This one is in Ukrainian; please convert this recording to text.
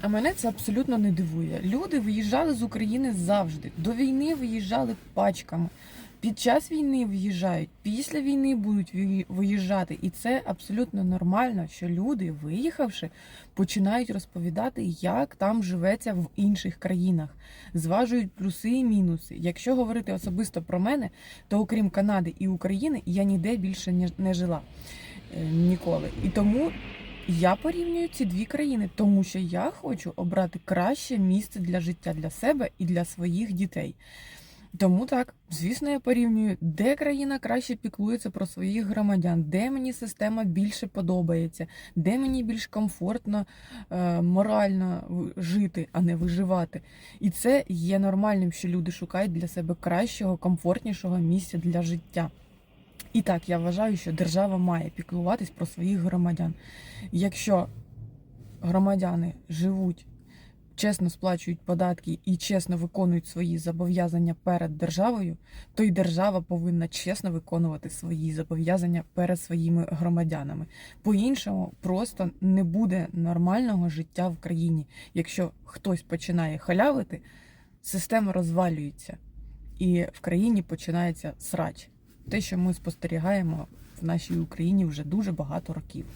А мене це абсолютно не дивує. Люди виїжджали з України завжди. До війни виїжджали пачками. Під час війни виїжджають, після війни будуть виїжджати. І це абсолютно нормально, що люди, виїхавши, починають розповідати, як там живеться в інших країнах, зважують плюси і мінуси. Якщо говорити особисто про мене, то окрім Канади і України я ніде більше не- жила е, ніколи. І тому я порівнюю ці дві країни, тому що я хочу обрати краще місце для життя для себе і для своїх дітей. Тому так, звісно, я порівнюю, де країна краще піклується про своїх громадян, де мені система більше подобається, де мені більш комфортно, е, морально жити, а не виживати. І це є нормальним, що люди шукають для себе кращого, комфортнішого місця для життя. І так, я вважаю, що держава має піклуватись про своїх громадян. Якщо громадяни живуть, чесно сплачують податки і чесно виконують свої зобов'язання перед державою, то й держава повинна чесно виконувати свої зобов'язання перед своїми громадянами. По-іншому просто не буде нормального життя в країні. Якщо хтось починає халявити, система розвалюється, і в країні починається срач. Те, що ми спостерігаємо в нашій Україні вже дуже багато років.